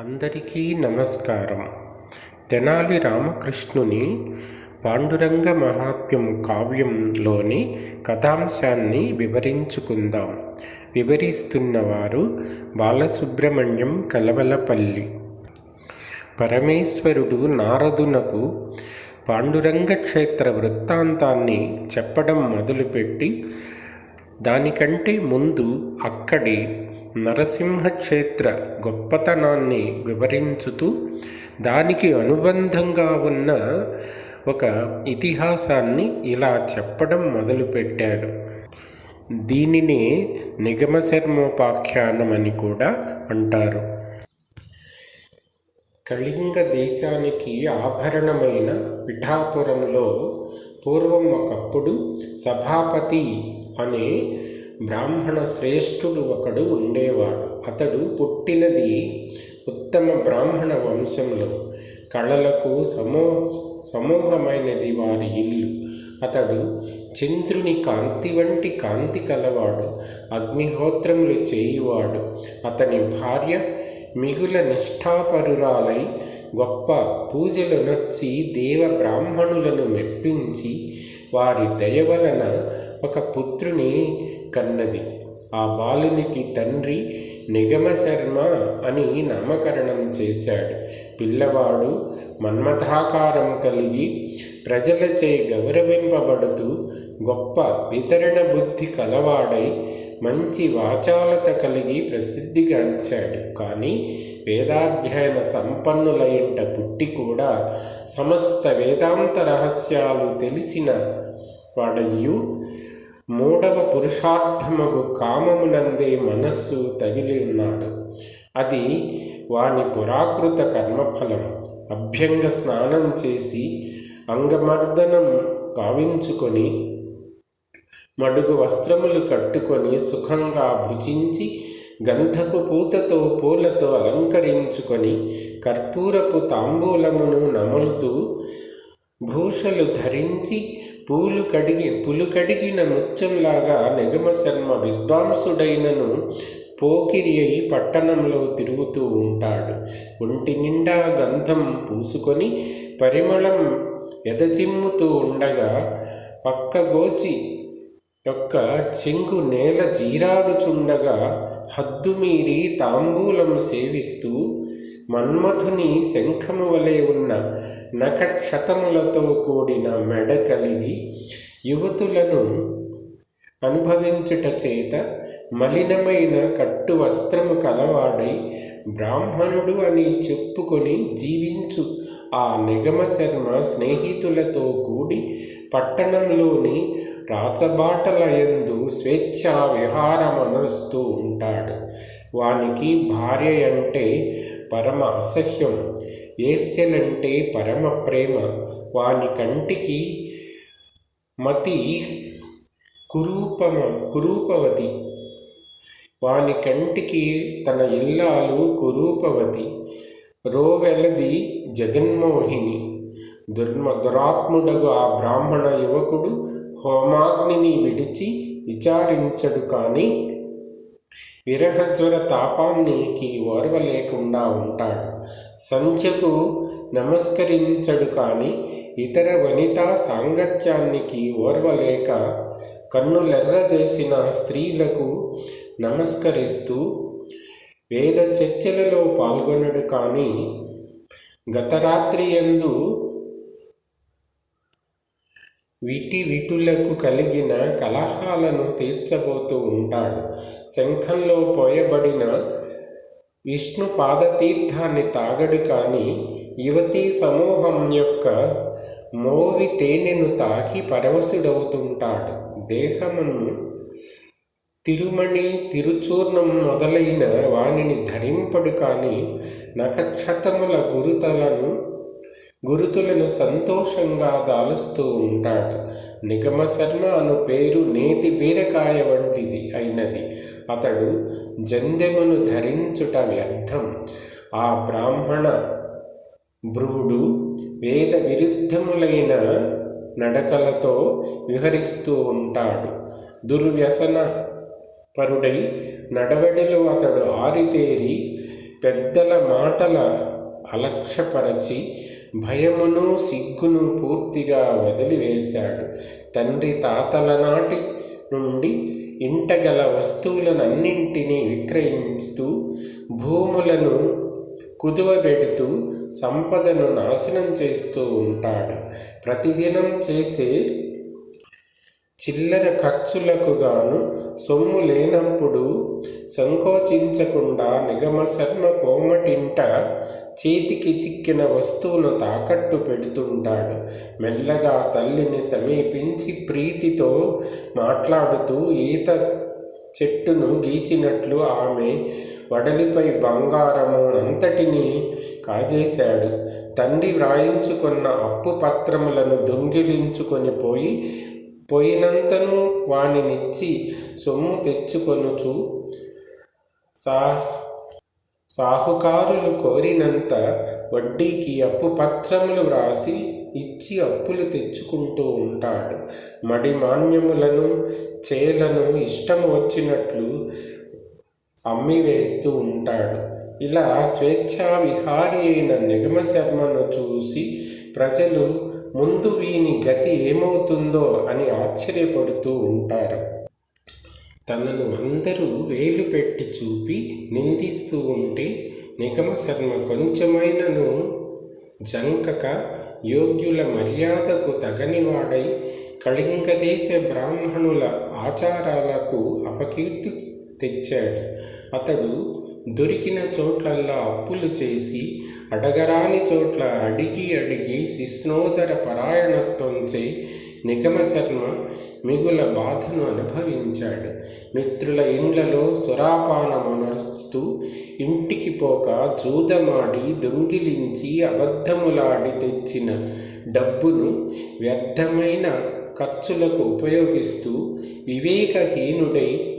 అందరికీ నమస్కారం. తెనాలి రామకృష్ణుని పాండురంగ మహాత్మ్యం కావ్యంలోని కథాంశాన్ని వివరించుకుందాం. వివరిస్తున్నవారు బాలసుబ్రహ్మణ్యం కలవలపల్లి. పరమేశ్వరుడు నారదునకు పాండురంగ క్షేత్ర వృత్తాంతాన్ని చెప్పడం మొదలుపెట్టి దానికంటే ముందు అక్కడి నరసింహక్షేత్ర గొప్పతనాన్ని వివరించుతూ దానికి అనుబంధంగా ఉన్న ఒక ఇతిహాసాన్ని ఇలా చెప్పడం మొదలుపెట్టాడు. దీనినే నిగమశర్మోపాఖ్యానం అని కూడా అంటారు. కళింగ దేశానికి ఆభరణమైన పిఠాపురంలో పూర్వం ఒకప్పుడు సభాపతి అనే బ్రాహ్మణ శ్రేష్ఠుడు ఒకడు ఉండేవాడు. అతడు పుట్టినది ఉత్తమ బ్రాహ్మణ వంశంలో కళలకు సమూ సమూహమైనది వారి ఇల్లు. అతడు చంద్రుని కాంతి వంటి కాంతి కలవాడు. అగ్నిహోత్రములు చేయువాడు. అతని భార్య మిగుల నిష్ఠాపరురాలై గొప్ప పూజలు నర్చి దేవ బ్రాహ్మణులను మెప్పించి వారి దయ వలన ఒక పుత్రుని కన్నది. ఆ బాలునికి తండ్రి నిగమ శర్మ అని నామకరణం చేశాడు. పిల్లవాడు మన్మథాకారం కలిగి ప్రజలచే గౌరవింపబడుతూ గొప్ప వితరణ బుద్ధి కలవాడై మంచి వాచాలత కలిగి ప్రసిద్ధిగాంచాడు కానీ వేదాధ్యయన సంపన్నుల ఇంట పుట్టి కూడా సమస్త వేదాంత రహస్యాలు తెలిసిన వాడయ్యూ మూడవ పురుషార్థమగు కామమునందే మనస్సు తగిలి ఉన్నాడు అది వాని పురాకృత కర్మఫలం. అభ్యంగ స్నానం చేసి అంగమర్దనం గావించుకొని మడుగు వస్త్రములు కట్టుకొని సుఖంగా భుజించి గంధపు పూతతో పూలతో అలంకరించుకొని కర్పూరపు తాంబూలమును నములుతూ భూషలు ధరించి పూలు కడిగి పులు కడిగిన ముత్యంలాగా నిగమ శర్మ విద్వాంసుడైనను పోకిరి అయి పట్టణంలో తిరుగుతూ ఉంటాడు. ఒంటి నిండా గంధం పూసుకొని పరిమళం ఎదచిమ్ముతూ ఉండగా పక్కగోచి యొక్క చెంగు నేల జీరాడుచుండగా హద్దుమీరి తాంబూలం సేవిస్తూ మన్మథుని శంఖము వలె ఉన్న నఖక్షతములతో కూడిన మెడ కలిగి యువతులను అనుభవించుట చేత మలినమైన కట్టు వస్త్రము కలవాడై బ్రాహ్మణుడు అని చెప్పుకొని జీవించు. ఆ నిగమ శర్మ స్నేహితులతో కూడి పట్టణంలోని రాచబాటలయందు స్వేచ్ఛా విహారమనరుస్తూ ఉంటాడు. వానికి భార్య అంటే పరమ అసహ్యం. వేశ్యలంటే పరమ ప్రేమ. వాని కంటికి మతి కురూపమ కురూపవతి. వాని కంటికి తన ఇల్లాలు కురూపవతి. రోవెలది జగన్మోహిని. దుర్మ దురాత్ముడగు ఆ బ్రాహ్మణ యువకుడు హోమాగ్నిని విడిచి విచారించడు కానీ విరహజ్వర తాపానికి ఓర్వలేకుండా ఉంటాడు. సంఖ్యకు నమస్కరించడు కానీ ఇతర వనితా సాంగత్యానికి ఓర్వలేక కన్నులెర్ర చేసిన స్త్రీలకు నమస్కరిస్తూ వేద చర్చలలో పాల్గొనడు కానీ గతరాత్రి ఎందు వీటి వీటులకు కలిగిన కలహాలను తీర్చబోతూ ఉంటాడు. శంఖంలో పోయబడిన విష్ణు పాదతీర్థాన్ని తాగడు కానీ యువతీ సమూహం యొక్క మోవి తేనెను తాకి పరవశుడవుతుంటాడు. దేహమును తిరుమణి తిరుచూర్ణం మొదలైన వానిని ధరింపడు కానీ నక్షత్రముల గురుతలను గురుతులను సంతోషంగా దాలుస్తూ ఉంటాడు. నిగమ శర్మ అను పేరు నేతి బీరకాయ వంటిది అయినది. అతడు జందెమును ధరించుట వ్యర్థం. ఆ బ్రాహ్మణ భ్రువుడు వేద విరుద్ధములైన నడకలతో విహరిస్తూ ఉంటాడు. దుర్వ్యసన పరుడై నడవడిలో అతడు ఆరితేరి పెద్దల మాటల అలక్ష్యపరచి భయమును సిగ్గును పూర్తిగా వదిలివేశాడు. తండ్రి తాతల నాటి నుండి ఇంటగల వస్తువులనన్నింటినీ విక్రయిస్తూ భూములను కుదువబెడుతూ సంపదను నాశనం చేస్తూ ఉంటాడు. ప్రతిదినం చేసే చిల్లర ఖర్చులకు గాను సొమ్ము లేనప్పుడు సంకోచించకుండా నిగమ శర్మ కోమటింట చేతికి చిక్కిన వస్తువును తాకట్టు పెడుతుంటాడు. మెల్లగా తల్లిని సమీపించి ప్రీతితో మాట్లాడుతూ ఈత చెట్టును గీచినట్లు ఆమె వడలిపై బంగారము అంతటిని కాజేశాడు. తండ్రి వ్రాయించుకున్న అప్పు పత్రములను దొంగిలించుకొని పోయి పోయినంతను వానినిచ్చి సొమ్ము తెచ్చుకొనుచు సా సాహుకారులు కోరినంత వడ్డీకి అప్పు పత్రములు వ్రాసి ఇచ్చి అప్పులు తెచ్చుకుంటూ ఉంటాడు. మడి మాన్యములను చేలను ఇష్టం వచ్చినట్లు అమ్మి వేస్తూ ఉంటాడు. ఇలా స్వేచ్ఛా విహారి అయిన నిగమ శర్మను చూసి ప్రజలు ముందు వీని గతి ఏమవుతుందో అని ఆశ్చర్యపడుతూ ఉంటారు. తనను అందరూ వేలు పెట్టి చూపి నిందిస్తూ ఉంటే నిగమ శర్మ కొంచెమైనను జంకక యోగ్యుల మర్యాదకు తగనివాడై కళింగదేశ బ్రాహ్మణుల ఆచారాలకు అపకీర్తి తెచ్చాడు. అతడు దొరికిన చోట్లల్లా అప్పులు చేసి అడగరాని చోట్ల అడిగి అడిగి శిష్ణోదర పరాయణత్వంచే నిగమ శర్మ మిగుల బాధను అనుభవించాడు. మిత్రుల ఇండ్లలో సురాపానమునస్తూ ఇంటికి పోక జూదమాడి దొంగిలించి అబద్ధములాడి తెచ్చిన డబ్బును వ్యర్థమైన ఖర్చులకు ఉపయోగిస్తూ వివేకహీనుడై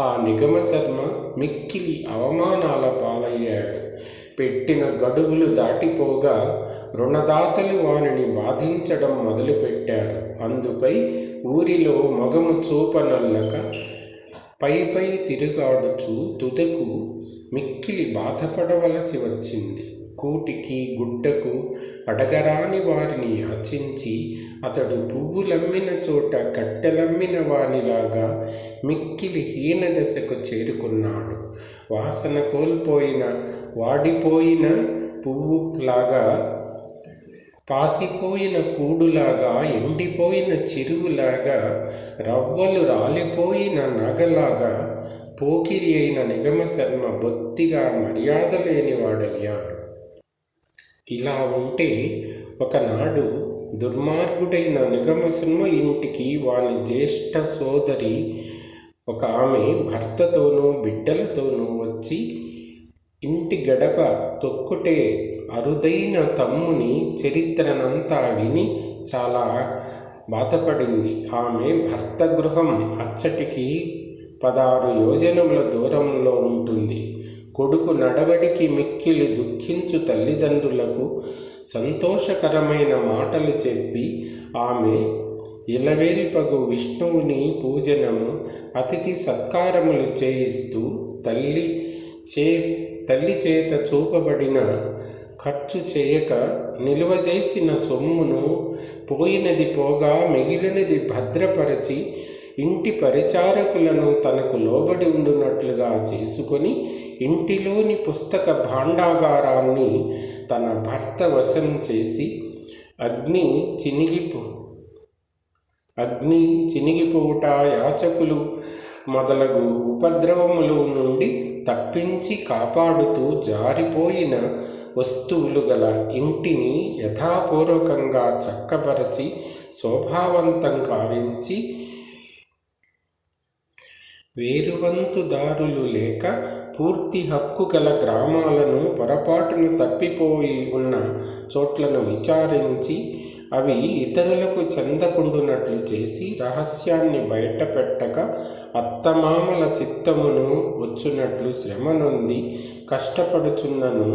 ఆ నిగమ శర్మ మిక్కిలి అవమానాల పాలయ్యాడు. పెట్టిన గడువులు దాటిపోగా రుణదాతలు వారిని బాధించడం మొదలుపెట్టారు. అందుపై ఊరిలో మగము చూపనల్లక పై పై తిరుగాడుచు తుదకు మిక్కిలి బాధపడవలసి వచ్చింది. కూటికి గుడ్డకు అడగరాని వారిని యాచించి అతడు పువ్వులమ్మిన చోట కట్టెలమ్మిన వానిలాగా మిక్కిలి హీన దశకు చేరుకున్నాడు. వాసన కోల్పోయిన వాడిపోయిన పువ్వులాగా పాసిపోయిన కూడులాగా ఎండిపోయిన చెరువులాగా రవ్వలు రాలిపోయిన నగలాగా పోకిరి అయిన నిగమ శర్మ బొత్తిగా మర్యాద లేనివాడయ్యాడు. ఇలా ఉంటే ఒకనాడు దుర్మార్గుడైన నిగమ ఇంటికి వాని జ్యేష్ఠ సోదరి ఒక ఆమె భర్తతోనూ బిడ్డలతోనూ వచ్చి ఇంటి గడప తొక్కుటే అరుదైన తమ్ముని చరిత్రనంతా విని చాలా బాధపడింది. ఆమె భర్త గృహం అచ్చటికి పదహారు యోజనముల దూరంలో ఉంటుంది. కొడుకు నడవడికి మిక్కిలి దుఃఖించు తల్లిదండ్రులకు సంతోషకరమైన మాటలు చెప్పి ఆమె ఇలవేల్పగు విష్ణువుని పూజనము అతిథి సత్కారములు చేయిస్తూ తల్లి చే తల్లి చేత చూపబడిన ఖర్చు చేయక నిలువ చేసిన సొమ్మును పోయినది పోగా మిగిలినది భద్రపరచి ఇంటి పరిచారకులను తనకు లోబడి ఉండునట్లుగా చేసుకొని ఇంటిలోని పుస్తక భాండాగారాన్ని తన భర్త వశం చేసి అగ్ని చినిగిపో అగ్ని చినిగిపోవుట యాచకులు మొదలగు ఉపద్రవములు నుండి తప్పించి కాపాడుతూ జారిపోయిన వస్తువులు గల ఇంటిని యథాపూర్వకంగా చక్కబరచి శోభావంతం కావించి వేరువంతుదారులు లేక పూర్తి హక్కు గల గ్రామాలను పొరపాటును తప్పిపోయి ఉన్న చోట్లను విచారించి అవి ఇతరులకు చెందకుండునట్లు చేసి రహస్యాన్ని బయటపెట్టక అత్తమామల చిత్తమును వచ్చునట్లు శ్రమ నొంది కష్టపడుచున్నను.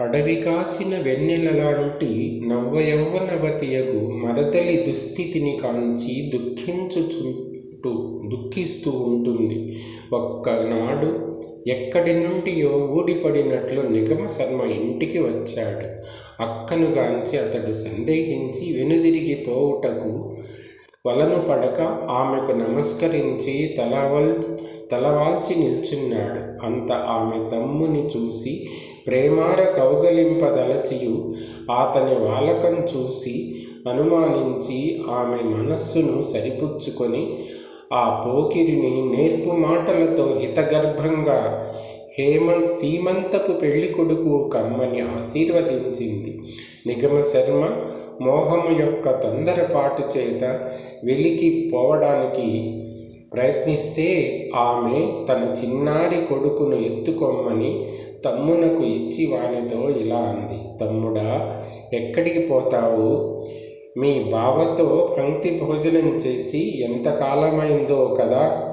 అడవి కాచిన వెన్నెలలాంటి నవ్వయౌవనవతియగు మరదలి దుస్థితిని కాంచి దుఃఖించుచుంటూ దుఃఖిస్తూ ఉంటుంది. ఒక్కనాడు ఎక్కడి నుండియో ఊడిపడినట్లు నిగమ శర్మ ఇంటికి వచ్చాడు. అక్కనుగాంచి అతడు సందేహించి వెనుదిరిగి పోవుటకు వలను పడక ఆమెకు నమస్కరించి తలవల్ తలవాల్చి నిల్చున్నాడు. అంత ఆమె తమ్ముని చూసి ప్రేమార కౌగలింపదలచియు అతని వాలకం చూసి అనుమానించి ఆమె మనస్సును సరిపుచ్చుకొని ఆ పోకిరిని నేర్పు మాటలతో హితగర్భంగా హేమంత్ సీమంతపు పెళ్ళి కొడుకు కమ్మని ఆశీర్వదించింది. నిగమ శర్మ మోహము యొక్క తొందరపాటు చేత వెలికి పోవడానికి ప్రయత్నిస్తే ఆమె తన చిన్నారి కొడుకును ఎత్తుకొమ్మని తమ్మునకు ఇచ్చి వానితో ఇలా అంది. తమ్ముడా ఎక్కడికి పోతావు? మీ బావతో పంక్తి భోజనం చేసి ఎంతకాలమైందో కదా?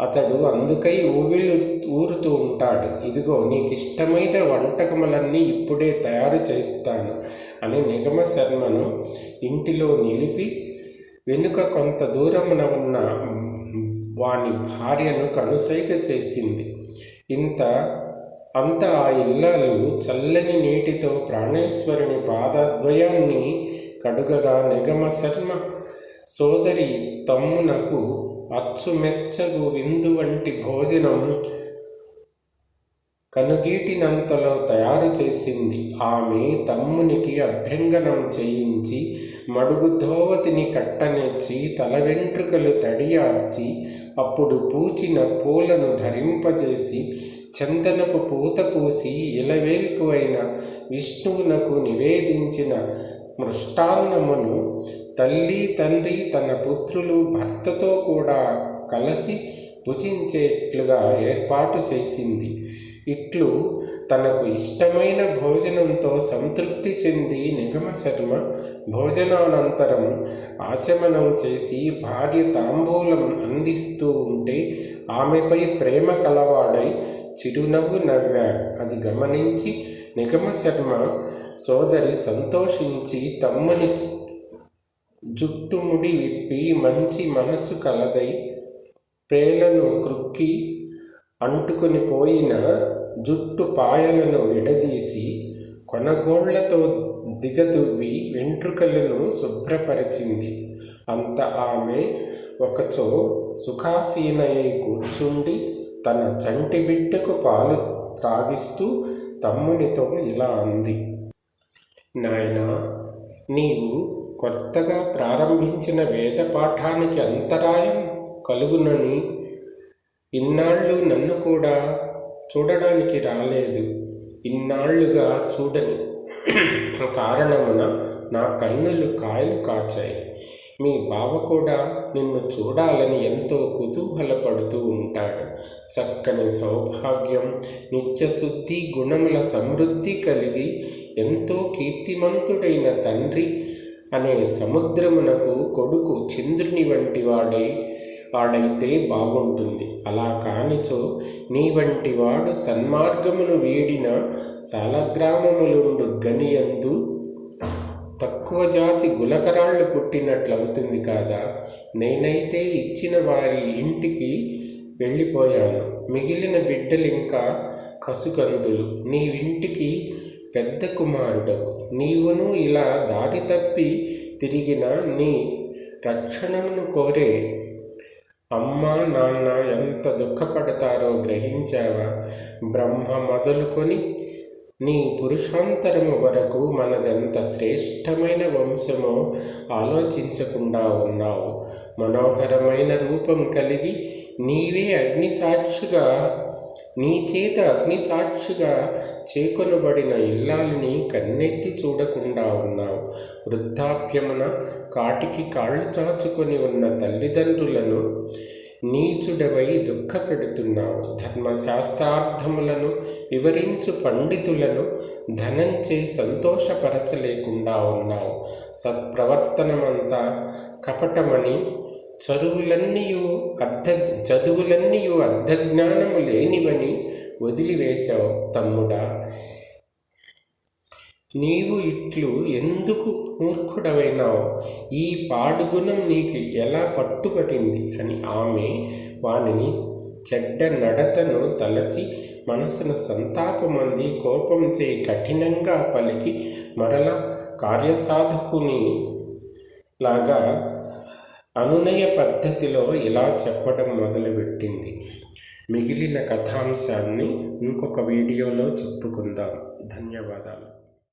అతడు అందుకై ఊవిళ్ళు ఊరుతూ ఉంటాడు. ఇదిగో నీకు ఇష్టమైన వంటకములన్నీ ఇప్పుడే తయారు చేస్తాను అని నిగమ శర్మను ఇంటిలో నిలిపి వెనుక కొంత దూరమున ఉన్న వాని భార్యను కనుసైగ చేసింది. ఇంత అంత ఆ ఇల్లాలు చల్లని నీటితో ప్రాణేశ్వరుని పాదద్వయాన్ని కడుగగా నిగమ శర్మ సోదరి తమ్మునకు అచ్చుమెచ్చగు విందు వంటి భోజనం కనుగీటినంతలో తయారు చేసింది. ఆమె తమ్మునికి అభ్యంగనం చేయించి మడుగు ధోవతిని కట్టనిచ్చి తల వెంట్రుకలు తడియార్చి అప్పుడు పూచిన పూలను ధరింపజేసి చందనపు పూత పూసి ఇలవేల్పు అయిన విష్ణువునకు నివేదించిన మృష్టాన్నమును తల్లి తండ్రి తన పుత్రులు భర్తతో కూడా కలిసి భుజించేట్లుగా ఏర్పాటు చేసింది. ఇట్లు తనకు ఇష్టమైన భోజనంతో సంతృప్తి చెంది నిగమ శర్మ భోజనానంతరం ఆచమనం చేసి భార్య తాంబూలం అందిస్తూ ఉంటే ఆమెపై ప్రేమ కలవాడై చిరునవ్వు నవ్వాడు. అది గమనించి నిగమ శర్మ సోదరి సంతోషించి తమ్ముని జుట్టుముడి విప్పి మంచి మనసు కలదై ప్రేలను క్రుక్కి అంటుకొని పోయిన జుట్టు పాయలను విడదీసి కొనగోళ్ళతో దిగదువ్వి వెంట్రుకలను శుభ్రపరిచింది. అంత ఆమె ఒకచో సుఖాసీనయ్యి కూర్చుండి తన చంటి బిడ్డకు పాలు త్రాగిస్తూ తమ్మునితో ఇలా అంది. నాయనా నీవు కొత్తగా ప్రారంభించిన వేద పాఠానికి అంతరాయం కలుగునని ఇన్నాళ్ళు నన్ను కూడా చూడడానికి రాలేదు. ఇన్నాళ్ళుగా చూడని కారణమున నా కన్నులు కాయలు కాచాయి. మీ బావ కూడా నిన్ను చూడాలని ఎంతో కుతూహలపడుతూ ఉంటాడు. చక్కని సౌభాగ్యం నిత్యశుద్ధి గుణముల సమృద్ధి కలిగి ఎంతో కీర్తిమంతుడైన తండ్రి అనే సముద్రమునకు కొడుకు చంద్రుని వంటి వాడై వాడైతే బాగుంటుంది. అలా కానిచో నీ వంటి వాడు సన్మార్గమును వీడిన సాలగ్రామములుండు గనియందు తక్కువ జాతి గులకరాళ్ళు పుట్టినట్లవుతుంది కాదా? నేనైతే ఇచ్చిన వారి ఇంటికి వెళ్ళిపోయాను. మిగిలిన బిడ్డలింకా కసుకందులు. నీవింటికి పెద్ద కుమారుడవు. నీవును ఇలా దారి తప్పి తిరిగిన నీ రక్షణను కోరే అమ్మ నాన్న ఎంత దుఃఖపడతారో గ్రహించావా? బ్రహ్మ మొదలుకొని నీ పురుషాంతరము వరకు మనదెంత శ్రేష్టమైన వంశమో ఆలోచించకుండా ఉన్నావు. మనోహరమైన రూపం కలిగి నీవే అగ్నిసాక్షిగా నీ చేత అగ్నిసాక్షిగా చేకొనబడిన ఇల్లాలని కన్నెత్తి చూడకుండా ఉన్నావు. వృద్ధాప్యమున కాటికి కాళ్ళు చాచుకొని ఉన్న తల్లిదండ్రులను నీచుడవై దుఃఖపెడుతున్నావు. ధర్మశాస్త్రార్థములను వివరించు పండితులను ధనంచే సంతోషపరచలేకుండా ఉన్నావు. సత్ప్రవర్తనమంతా కపటమని చదువులన్నీయు అర్ధ చదువులన్నీయు అర్ధజ్ఞానము లేనివని వదిలివేశావు తమ్ముడా. నీవు ఇట్లు ఎందుకు మూర్ఖుడవైనావు? ఈ పాడుగుణం నీకు ఎలా పట్టుబడింది అని ఆమె వానిని చెడ్డ నడతను తలచి మనసును సంతాపమంది కోపం చేయి కఠినంగా పలికి మరల కార్యసాధకుని లాగా అనునయ పద్ధతిలో ఇలా చెప్పడం మొదలుపెట్టింది. మిగిలిన కథాంశాన్ని ఇంకొక వీడియోలో చెప్పుకుందాం. ధన్యవాదాలు.